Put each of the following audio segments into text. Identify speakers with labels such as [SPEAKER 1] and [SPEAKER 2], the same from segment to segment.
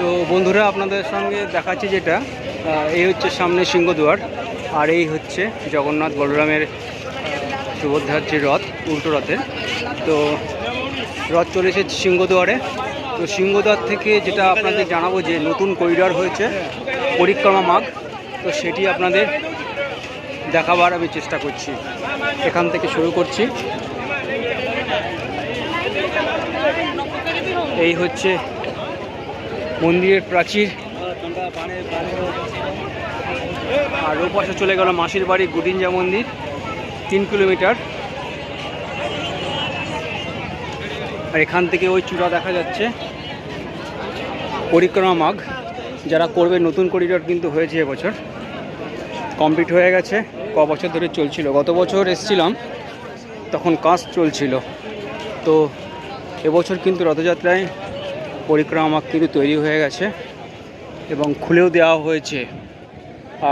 [SPEAKER 1] তো বন্ধুরা, আপনাদের সঙ্গে দেখাচ্ছি যেটা এই হচ্ছে সামনে সিংহদুয়ার, আর এই হচ্ছে জগন্নাথ বলরামের সুভদ্রার যে রথ, উল্টো রথের। তো রথ চলেছে সিংহদুয়ারে। তো সিংহদুয়ার থেকে যেটা আপনাদের জানাব যে নতুন করিডর হয়েছে, পরিক্রমা মাগ। তো সেটি আপনাদের দেখাবার আমি চেষ্টা করছি। এখান থেকে শুরু করছি। এই হচ্ছে মন্দিরের প্রাচীর। আর ও পাশে চলে গেল মাসির বাড়ি গুডিঞ্জা মন্দির, তিন কিলোমিটার। আর এখান থেকে ওই চূড়া দেখা যাচ্ছে। পরিক্রমা মাঘ, যারা করবে নতুন করিডর কিন্তু হয়েছে এবছর। কমপ্লিট হয়ে গেছে, ক বছর ধরে চলছিল। গত বছর এসছিলাম, তখন কাজ চলছিল। তো এবছর কিন্তু রথযাত্রায় পরিক্রমা কিন্তু তৈরি হয়ে গেছে এবং খুলেও দেওয়া হয়েছে।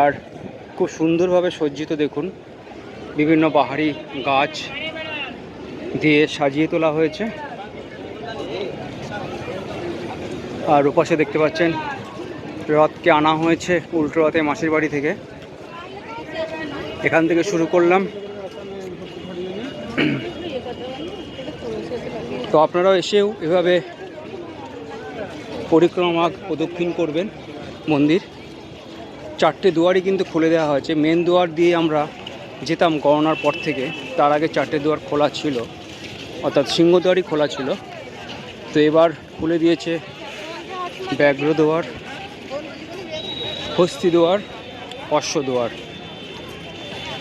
[SPEAKER 1] আর খুব সুন্দরভাবে সজ্জিত দেখুন, বিভিন্ন পাহাড়ি গাছ দিয়ে সাজিয়ে তোলা হয়েছে। আর ওপাশে দেখতে পাচ্ছেন, রথকে আনা হয়েছে উল্টো রথে মাসির বাড়ি থেকে। এখান থেকে শুরু করলাম। তো আপনারাও এসেও এভাবে পরিক্রমা প্রদক্ষিণ করবেন মন্দির। চারটে দুয়ারই কিন্তু খুলে দেওয়া হয়েছে। মেন দুয়ার দিয়ে আমরা যেতাম করোনার পর থেকে। তার আগে চারটে দুয়ার খোলা ছিল। অর্থাৎ সিংহদ্বারই খোলা ছিল। তো এবার খুলে দিয়েছে ব্যাঘ্র দুয়ার, হস্তি দুয়ার, অশ্ব দুয়ার।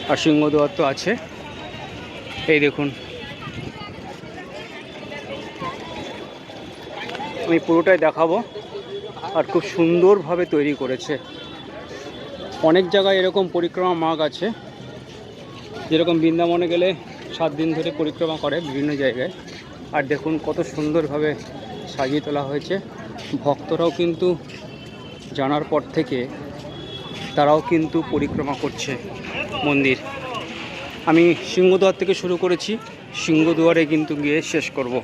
[SPEAKER 1] আর সিংহ দুয়ার তো আছে। এই দেখুন। আমি পুরোটাই দেখাবো। আর খুব সুন্দরভাবে তৈরি করেছে। অনেক জায়গায় এরকম পরিক্রমা মার্গ আছে। যেরকম বৃন্দাবনে গেলে সাত দিন ধরে পরিক্রমা করে বিভিন্ন জায়গায়। আর দেখুন কত সুন্দরভাবে সাজিয়ে তোলা হয়েছে। ভক্তরাও কিন্তু জানার পর থেকে তারাও কিন্তু পরিক্রমা করছে মন্দির। আমি সিংহদুয়ার থেকে শুরু করেছি। সিংহদুয়ারে কিন্তু গিয়ে শেষ করব।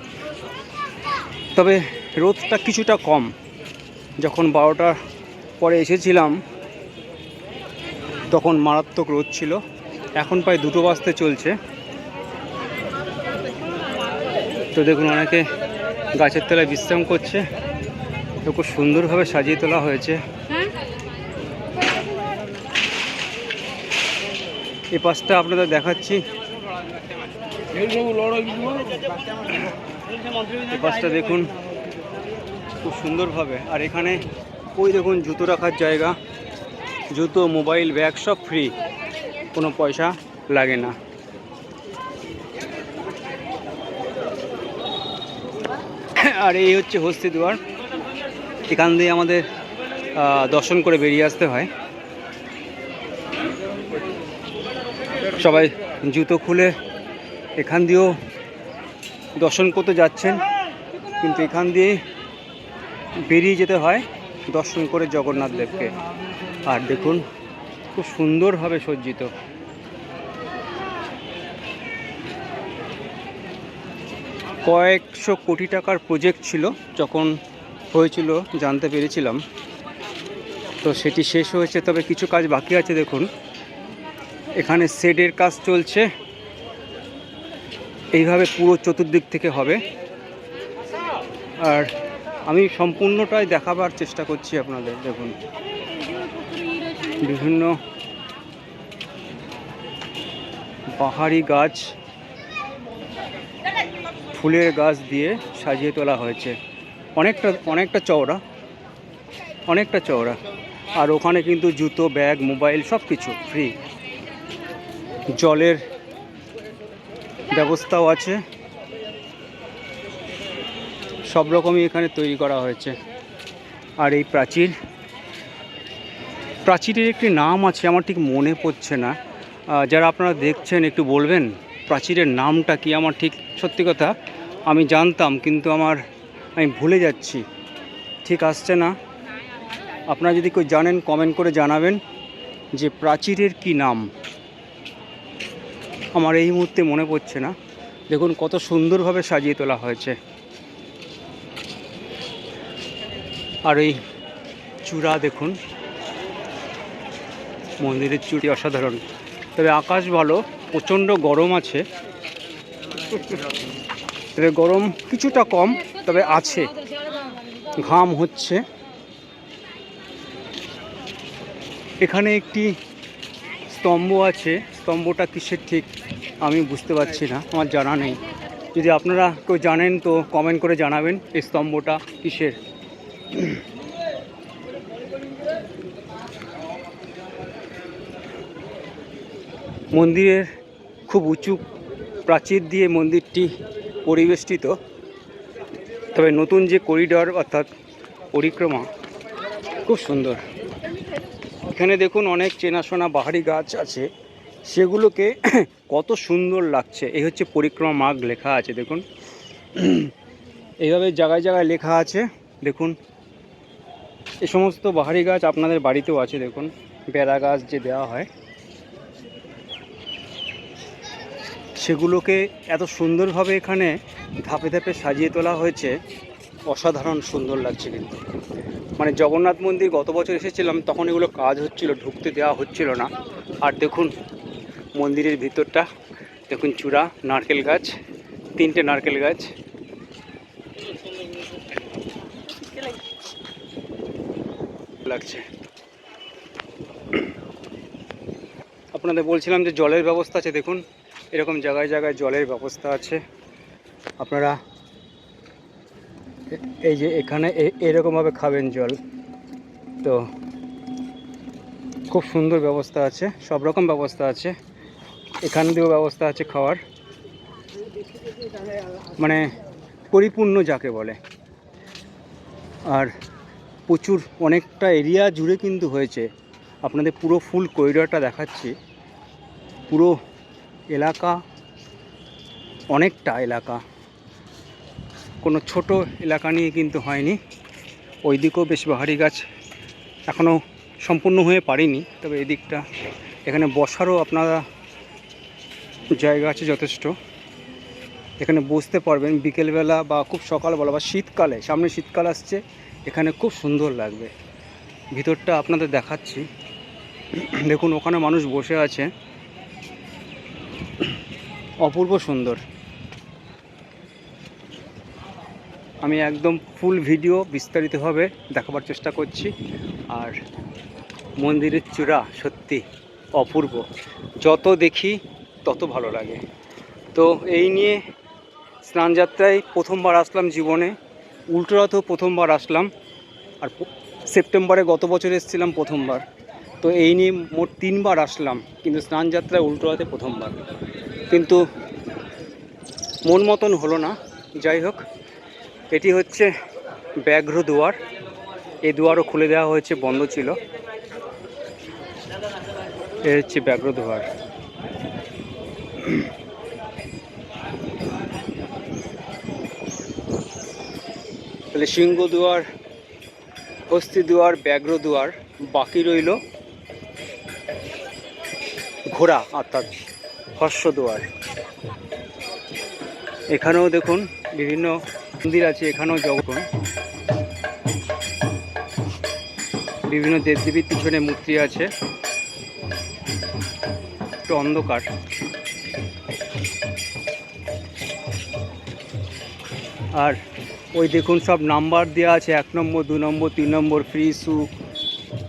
[SPEAKER 1] তবে রোদটা কিছুটা কম। যখন বারোটার পরে এসেছিলাম তখন মারাত্মক রোদ ছিল। এখন প্রায় দুটো বাজতে চলছে। তো দেখুন অনেকে গাছের তলায় বিশ্রাম করছে। তো খুব সুন্দরভাবে সাজিয়ে তোলা হয়েছে। এই পাশটা আপনাদের দেখাচ্ছি। পাশটা দেখুন খুব সুন্দরভাবে। আর এখানে ওই দেখুন জুতো রাখার জায়গা। জুতো, মোবাইল, ব্যাগ সব ফ্রি কোনো পয়সা লাগে না। আর এই হচ্ছে হস্তি দুয়ার। এখান দিয়ে আমাদের দর্শন করে বেরিয়ে আসতে হয়। সবাই জুতো খুলে এখান দিয়েও দর্শন করতে যাচ্ছেন। কিন্তু এখান দিয়ে বেরিয়ে যেতে হয় দর্শন করে জগন্নাথ দেবকে। আর দেখুন, খুব সুন্দরভাবে সজ্জিত। কয়েকশো কোটি টাকার প্রজেক্ট ছিল, যখন হয়েছিল, জানতে পেরেছিলাম। তো সেটি শেষ হয়েছে, তবে কিছু কাজ বাকি আছে, দেখুন। এখানে শেডের কাজ চলছে। এইভাবে পুরো চতুর্দিক থেকে হবে। আর আমি সম্পূর্ণটাই দেখাবার চেষ্টা করছি আপনাদের, দেখুন। বিভিন্ন পাহাড়ি গাছ, ফুলের গাছ দিয়ে সাজিয়ে তোলা হয়েছে। অনেকটা অনেকটা চওড়া অনেকটা চওড়া। আর ওখানে কিন্তু জুতো, ব্যাগ, মোবাইল সব কিছু ফ্রি জলের ব্যবস্থাও আছে। সব রকমই এখানে তৈরি করা হয়েছে। আর এই প্রাচীর, প্রাচীরের একটি নাম আছে, আমার ঠিক মনে পড়ছে না। যারা আপনারা দেখছেন, একটু বলবেন, প্রাচীরের নামটা কি? আমার ঠিক সত্যি কথা, আমি জানতাম, কিন্তু আমার, আমি ভুলে যাচ্ছি। ঠিক আসছে না? আপনারা যদি কেউ জানেন কমেন্ট করে জানাবেন যে প্রাচীরের কি নাম। আমার এই মুহূর্তে মনে পড়ছে না। দেখুন, কত সুন্দরভাবে সাজিয়ে তোলা হয়েছে। আর এই চূড়া দেখুন। মন্দিরের চুড়ি অসাধারণ। তবে আকাশ ভালো, প্রচণ্ড গরম আছে। তবে গরম কিছুটা কম, তবে আছে। ঘাম হচ্ছে। এখানে একটি স্তম্ভ আছে। স্তম্ভটা কিসের ঠিক আমি বুঝতে পারছি না, আমার জানা নেই। যদি আপনারা কেউ জানেন তো কমেন্ট করে জানাবেন, এই স্তম্ভটা কিসের। মন্দিরের খুব উঁচু প্রাচীর দিয়ে মন্দিরটি পরিবেষ্টিত। তবে নতুন যে করিডর অর্থাৎ পরিক্রমা খুব সুন্দর। এখানে দেখুন অনেক চেনাশোনা বাহারি গাছ আছে। সেগুলোকে কত সুন্দর লাগছে। এই হচ্ছে পরিক্রমা মার্গ লেখা আছে, দেখুন। এইভাবে জায়গায় জায়গায় লেখা আছে। দেখুন এই সমস্ত বাহারি গাছ আপনাদের বাড়িতেও আছে, দেখুন। বেড়া গাছ যে দেওয়া হয়। সেগুলোকে এত সুন্দরভাবে এখানে ধাপে ধাপে সাজিয়ে তোলা হয়েছে, অসাধারণ সুন্দর লাগছে কিন্তু। মানে জগন্নাথ মন্দির গত বছর এসেছিলাম, তখন এগুলো কাজ হচ্ছিল, ঢুকতে দেওয়া হচ্ছিল না। আর দেখুন, মন্দিরের ভিতরটা, দেখুন চূড়া, নারকেল গাছ, তিনটে নারকেল গাছ। লাগছে। আপনাদের বলছিলাম যে জলের ব্যবস্থা আছে, দেখুন, এরকম জায়গায় জায়গায় জলের ব্যবস্থা আছে। আপনারা এই যে এখানে এরকমভাবে খাবেন জল। তো খুব সুন্দর ব্যবস্থা আছে, সব রকম ব্যবস্থা আছে। এখান দিয়েও ব্যবস্থা আছে খাওয়ার। মানে পরিপূর্ণ যাকে বলে। আর প্রচুর, অনেকটা এরিয়া জুড়ে কিন্তু হয়েছে। আপনাদের পুরো ফুল করিডরটা দেখাচ্ছি। পুরো এলাকা, অনেকটা এলাকা। কোনো ছোট এলাকা নিয়ে কিন্তু হয়নি। ওই দিকেও বেশ বাহারি গাছ এখনও সম্পূর্ণ হয়ে পারিনি তবে এদিকটা, এখানে বসারও আপনারা জায়গা আছে যথেষ্ট। এখানে বসতে পারবেন বিকেলবেলা বা খুব সকালবেলা বা শীতকালে, সামনে শীতকাল আসছে। এখানে খুব সুন্দর লাগবে। ভিতরটা আপনাদের দেখাচ্ছি। দেখুন, ওখানে মানুষ বসে আছে। অপূর্ব সুন্দর। আমি একদম ফুল ভিডিও বিস্তারিতভাবে দেখাবার চেষ্টা করছি। আর মন্দিরের চূড়া সত্যি অপূর্ব। যত দেখি, তত ভালো লাগে। তো এই নিয়ে স্নানযাত্রায় প্রথমবার আসলাম জীবনে। উল্টোরথেও প্রথমবার আসলাম, আর সেপ্টেম্বরে গত বছর এসেছিলাম প্রথমবার। তো এই নিয়ে মোট তিনবার আসলাম, কিন্তু স্নানযাত্রায় উল্টোরথে প্রথমবার। কিন্তু মন মতন হলো না। যাই হোক, এটি হচ্ছে ব্যাঘ্র দুয়ার। এই দুয়ারও খুলে দেওয়া হয়েছে, বন্ধ ছিল। এ হচ্ছে ব্যাঘ্র দুয়ার। তাহলে সিংহ দুয়ার, হস্তি দুয়ার, ব্যাঘ্র দুয়ার বাকি রইল। ঘোড়া, অর্থাৎ হর্ষ দুয়ার। এখানেও দেখুন বিভিন্ন মন্দির আছে, এখানেও জগন বিভিন্ন দেবদেবীর পিছনে মূর্তি আছে। একটু অন্ধকার। আর ওই দেখুন সব নাম্বার দেওয়া আছে, এক নম্বর, দু নম্বর, তিন নম্বর ফ্রি শু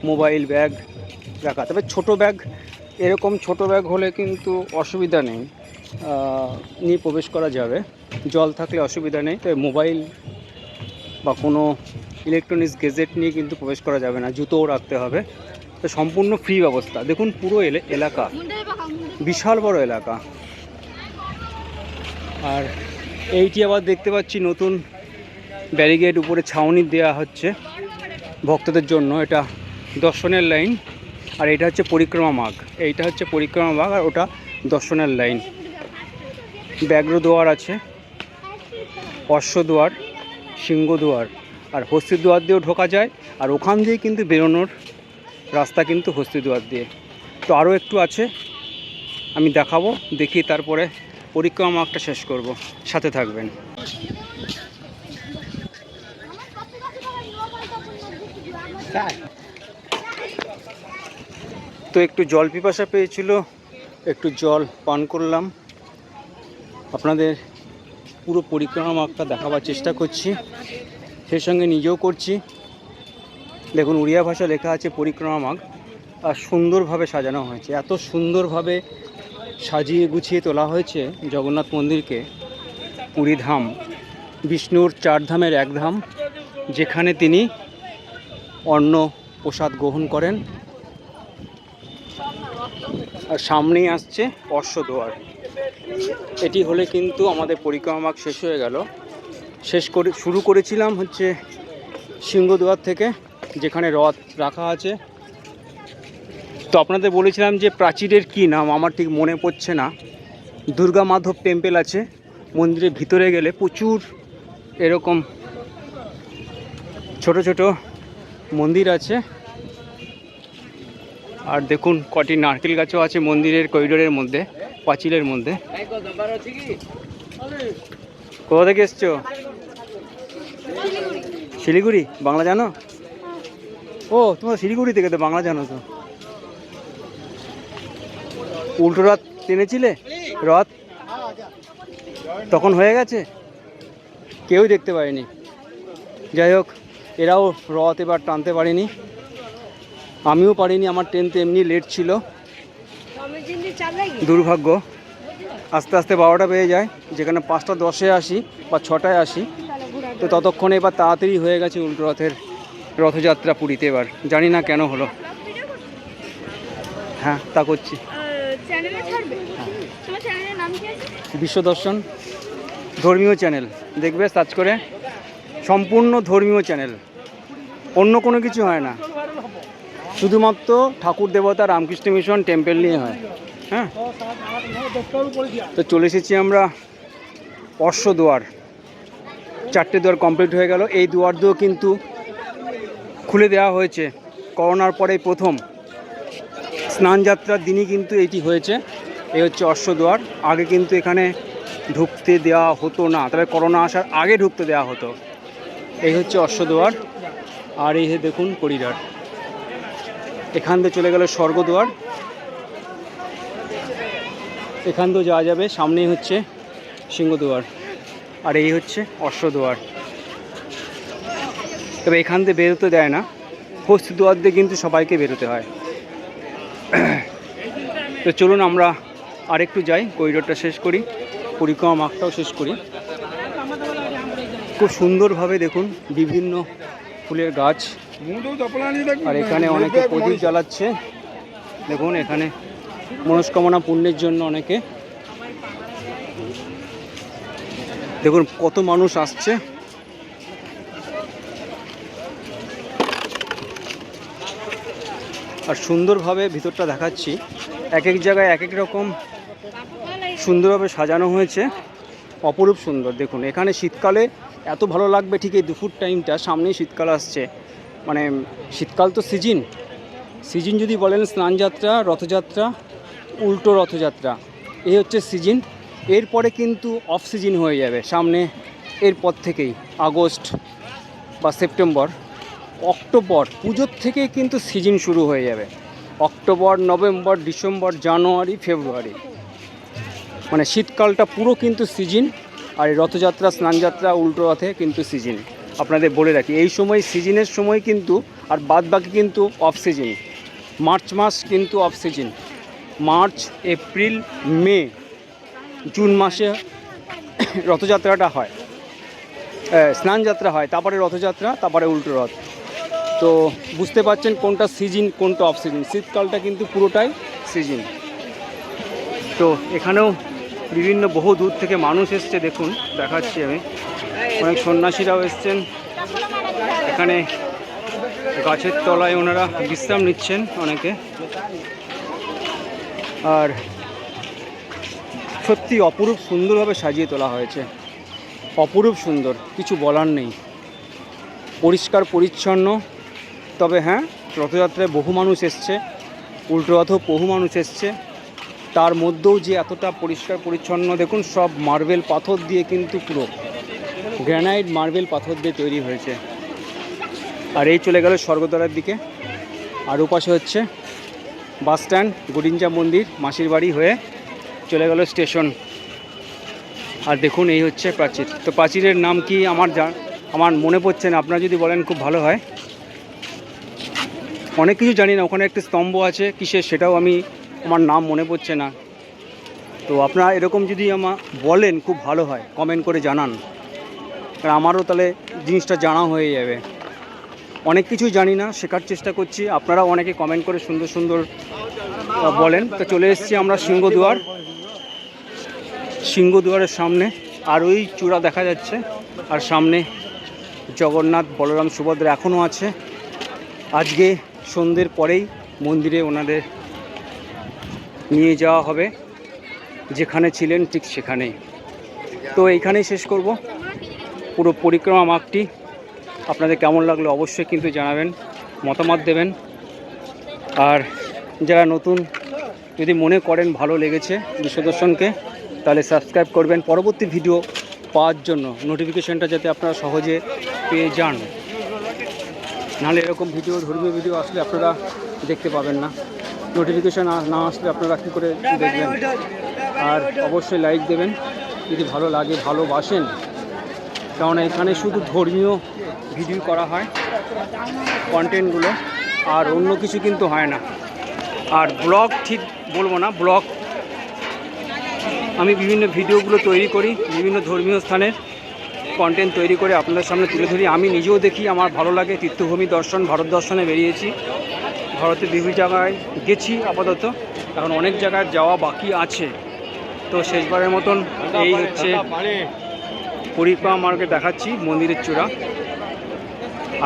[SPEAKER 1] মোবাইল ব্যাগ রাখা। তবে ছোটো ব্যাগ এরকম ছোট ব্যাগ হলে কিন্তু অসুবিধা নেই। নিয়ে প্রবেশ করা যাবে। জল থাকলে অসুবিধা নেই। তবে মোবাইল বা কোনো ইলেকট্রনিক্স গেজেট নিয়ে কিন্তু প্রবেশ করা যাবে না। জুতোও রাখতে হবে। তো সম্পূর্ণ ফ্রি ব্যবস্থা। দেখুন পুরো এলে- এলাকা। বিশাল বড় এলাকা। আর এইটি আবার দেখতে পাচ্ছি নতুন ব্যারিগেড উপরে ছাউনি দেওয়া হচ্ছে ভক্তদের জন্য। এটা দর্শনের লাইন আর এটা হচ্ছে পরিক্রমা মার্গ এইটা হচ্ছে পরিক্রমা মার্গ আর ওটা দর্শনের লাইন। ব্যাঘ্র দুয়ার আছে, অশ্ব দুয়ার, সিংহ দুয়ার আর হস্তি দুয়ার দিয়েও ঢোকা যায় আর ওখান দিয়ে কিন্তু বেরোনোর রাস্তা কিন্তু হস্তি দুয়ার দিয়ে। তো আরও একটু আছে, আমি দেখাবো, দেখি তারপরে পরিক্রমা মার্গটা শেষ করব। সাথে থাকবেন। তো একটু জল পিপাসা পেয়েছিল, একটু জল পান করলাম। আপনাদের পুরো পরিক্রমা মার্গটা দেখাবার চেষ্টা করছি, সেই সঙ্গে নিজেও করছি। দেখুন, উড়িয়া ভাষা লেখা আছে পরিক্রমা মার্গ আর সুন্দরভাবে সাজানো হয়েছে। এত সুন্দরভাবে সাজিয়ে গুছিয়ে তোলা হয়েছে জগন্নাথ মন্দিরকে। পুরী ধাম বিষ্ণুর চার ধামের এক ধাম যেখানে তিনি অন্ন প্রসাদ গ্রহণ করেন। আর সামনেই আসছে অশ্বদুয়ার এটি হলে কিন্তু আমাদের পরিক্রমা মার্গ শেষ হয়ে গেল। শেষ করে, শুরু করেছিলাম হচ্ছে সিংহদুয়ার থেকে, যেখানে রথ রাখা আছে। তো আপনাদের বলেছিলাম যে প্রাচীরের কি নাম, আমার ঠিক মনে পড়ছে না। দুর্গা মাধব টেম্পেল আছে, মন্দিরের ভিতরে গেলে প্রচুর এরকম ছোট ছোট মন্দির আছে। আর দেখুন কটি নারকেল গাছও আছে মন্দিরের করিডোরের মধ্যে, পাঁচিলের মধ্যে। কোথা থেকে এসছো? শিলিগুড়ি, বাংলা জানো? ও, তোমার শিলিগুড়ি থেকে তো বাংলা জানো তো। উল্টো রথ টেনেছিলে? রথ? তখন হয়ে গেছে? কেউই দেখতে পায়নি। যাই হোক এরাও রথ এবার টানতে পারেনি। আমিও পারিনি আমার ট্রেন তো এমনি লেট ছিল। দুর্ভাগ্য। আস্তে আস্তে বারোটা বেজে যায় যেখানে পাঁচটা দশে আসি বা ছটায় আসি। তো ততক্ষণে এবার তাড়াতাড়ি হয়ে গেছে উল্টো রথের রথযাত্রা পুরীতে এবার। জানি না কেন হলো। হ্যাঁ তা করছি। বিশ্ব দর্শন ধর্মীয় চ্যানেল দেখবে সার্চ করে। সম্পূর্ণ ধর্মীয় চ্যানেল। অন্য কোনো কিছু হয় না। শুধুমাত্র ঠাকুর, দেবতা, রামকৃষ্ণ মিশন, টেম্পেল নিয়ে হয়। হ্যাঁ? তো চলে এসেছি আমরা অশ্ব অশ্বদুয়ার। চারটে দুয়ার কমপ্লিট হয়ে গেল। এই দুয়ার দিয়েও কিন্তু খুলে দেওয়া হয়েছে। করোনার পরে প্রথম স্নানযাত্রার দিনই কিন্তু এটি হয়েছে। এই হচ্ছে অশ্ব অশ্বদুয়ার। আগে কিন্তু এখানে ঢুকতে দেওয়া হতো না। তবে করোনা আসার আগে ঢুকতে দেওয়া হতো। এই হচ্ছে অশ্বদুয়ার, আর এই দেখুন করিডর। এখান দিয়ে চলে গেল স্বর্গদুয়ার। এখান দিয়ে যাওয়া যাবে, সামনেই হচ্ছে সিংহদুয়ার, আর এই হচ্ছে অশ্বদুয়ার। তবে এখান দিয়ে বেরোতে দেয় না হস্তি দুয়ার দিয়ে কিন্তু সবাইকে বেরোতে হয়। তো চলুন আমরা আরেকটু যাই, করিডোরটা শেষ করি, পরিক্রমা মাঠটাও শেষ করি। খুব সুন্দরভাবে দেখুন বিভিন্ন ফুলের গাছ। আর এখানে অনেকে প্রদীপ জ্বালাচ্ছে। দেখুন এখানে মনস্কামনা পূর্ণের জন্য অনেকে। দেখুন কত মানুষ আসছে। আর সুন্দরভাবে ভিতরটা দেখাচ্ছি। এক এক জায়গায় এক এক রকম সুন্দরভাবে সাজানো হয়েছে। অপরূপ সুন্দর। দেখুন, এখানে শীতকালে এত ভালো লাগবে ঠিক এই দুপুর টাইমটা সামনেই শীতকাল আসছে। মানে শীতকাল তো সিজন সিজন যদি বলেন স্নানযাত্রা, রথযাত্রা, উল্টো রথযাত্রা, এই হচ্ছে সিজন এরপরে কিন্তু অফ সিজন হয়ে যাবে সামনে, এরপর থেকেই, আগস্ট বা সেপ্টেম্বর, অক্টোবর, পুজোর থেকেই কিন্তু সিজন শুরু হয়ে যাবে। October, November, December, January, February. মানে শীতকালটা পুরো কিন্তু সিজন, আর রথযাত্রা, স্নানযাত্রা, উল্টো রথে কিন্তু সিজন। আপনাদের বলে রাখি, এই সময় সিজনের সময় কিন্তু, আর বাদ বাকি কিন্তু অফ সিজন মার্চ মাস কিন্তু off season March, April, May, June মাসে রথযাত্রাটা হয়। স্নানযাত্রা হয়, তারপরে রথযাত্রা, তারপরে উল্টো রথ। তো বুঝতে পারছেন কোনটা সিজন, কোনটা অফ সিজন শীতকালটা কিন্তু পুরোটাই সিজন। তো এখানেও বিভিন্ন বহু দূর থেকে মানুষ এসছে, দেখুন, দেখাচ্ছি আমি। অনেক সন্ন্যাসীরাও এসছেন। এখানে গাছের তলায় ওনারা বিশ্রাম নিচ্ছেন অনেকে। আর সত্যি অপরূপ সুন্দরভাবে সাজিয়ে তোলা হয়েছে। অপরূপ সুন্দর, কিছু বলার নেই। পরিষ্কার, পরিচ্ছন্ন। তবে হ্যাঁ রথযাত্রায় বহু মানুষ এসছে। উল্টো রথও বহু মানুষ এসছে। তার মধ্যেও যে এতটা পরিষ্কার পরিচ্ছন্ন, দেখুন সব মার্বেল পাথর দিয়ে কিন্তু পুরো গ্রানাইট মার্বেল পাথর দিয়ে তৈরি হয়েছে। আর এই চলে গেল স্বর্গদ্বারের দিকে। আর ওপাশে হচ্ছে বাস স্ট্যান্ড, গুডিঞ্জা মন্দির, মাসির বাড়ি হয়ে চলে গেল স্টেশন। আর দেখুন এই হচ্ছে প্রাচীর। তো প্রাচীরের নাম কি আমার জা আমার মনে পড়ছে না, আপনারা যদি বলেন খুব ভালো হয়। অনেক কিছু জানি না, ওখানে একটা স্তম্ভ আছে, কিসের সেটাও আমি আমার নাম মনে পড়ছে না। তো আপনারা এরকম যদি আমার বলেন খুব ভালো হয় কমেন্ট করে জানান। কারণ আমারও তাহলে জিনিসটা জানা হয়ে যাবে। অনেক কিছু জানি না, শেখার চেষ্টা করছি। আপনারা অনেকে কমেন্ট করে সুন্দর সুন্দর বলেন। তো চলে এসেছি আমরা সিংহদুয়ার। সিংহদুয়ারের সামনে। আর ওই চূড়া দেখা যাচ্ছে। আর সামনে জগন্নাথ বলরাম সুভদ্রা এখনও আছে। আজকে সন্ধ্যের পরেই মন্দিরে ওনাদের নিয়ে যাওয়া হবে। যেখানে ছিলেন ঠিক সেখানেই। তো এইখানেই শেষ করব। পুরো পরিক্রমা মাপটি আপনাদের কেমন লাগল অবশ্যই কিন্তু জানাবেন, মতামত দেবেন। আর যারা নতুন, যদি মনে করেন ভালো লেগেছে বিশ্বদর্শনকে, তাহলে সাবস্ক্রাইব করবেন। পরবর্তী ভিডিও পাওয়ার জন্য নোটিফিকেশনটা যাতে আপনারা সহজে পেয়ে যান। নাহলে এরকম ভিডিও, ধর্মীয় ভিডিও আসলে আপনারা দেখতে পাবেন না। নোটিফিকেশান না আসলে আপনারা কী করে দেখবেন? আর অবশ্যই লাইক দেবেন। যদি ভালো লাগে, ভালোবাসেন, কারণ এখানে শুধু ধর্মীয় ভিডিও করা হয় কন্টেন্টগুলো আর অন্য কিছু কিন্তু হয় না। আর ব্লগ ঠিক বলব না ব্লগ আমি বিভিন্ন ভিডিওগুলো তৈরি করি, বিভিন্ন ধর্মীয় স্থানের কন্টেন্ট তৈরি করে আপনাদের সামনে তুলে ধরি। আমি নিজেও দেখি, আমার ভালো লাগে, তীর্থভূমি দর্শন, ভারত দর্শনে বেরিয়েছি। ভারতের বিভিন্ন জায়গায় গেছি আপাতত। এখন অনেক জায়গায় যাওয়া বাকি আছে। তো শেষবারের মতন এই হচ্ছে পরিক্রমা মার্গে দেখাচ্ছি মন্দিরের চূড়া।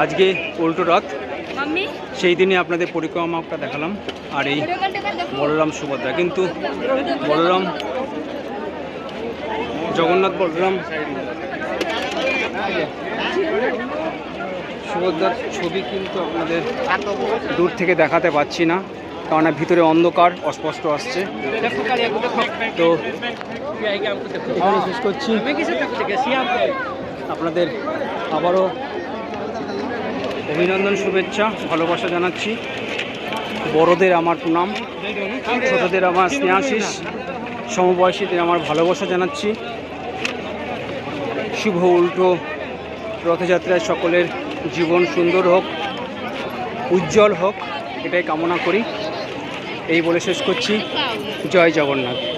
[SPEAKER 1] আজকে উল্টো রথ। সেই দিনে আপনাদের পরিক্রমা মার্গটা দেখালাম। আর এই বলরাম সুভদ্রা। কিন্তু বলরাম জগন্নাথ বলরাম সুভদ্রার ছবি কিন্তু আপনাদের দূর থেকে দেখাতে পাচ্ছি না কারণ ভিতরে অন্ধকার, অস্পষ্ট আসছে। তো শেষ করছি। আপনাদের আবারও অভিনন্দন, শুভেচ্ছা, ভালোবাসা জানাচ্ছি। বড়দের আমার প্রণাম, ছোটদের আমার স্নেহাশিস, সমবয়সীদের আমার ভালোবাসা জানাচ্ছি। শুভ উল্টো রথযাত্রায় সকলের জীবন সুন্দর হোক উজ্জ্বল হোক এটাই কামনা করি। এই বলে শেষ করছি। জয় জগন্নাথ।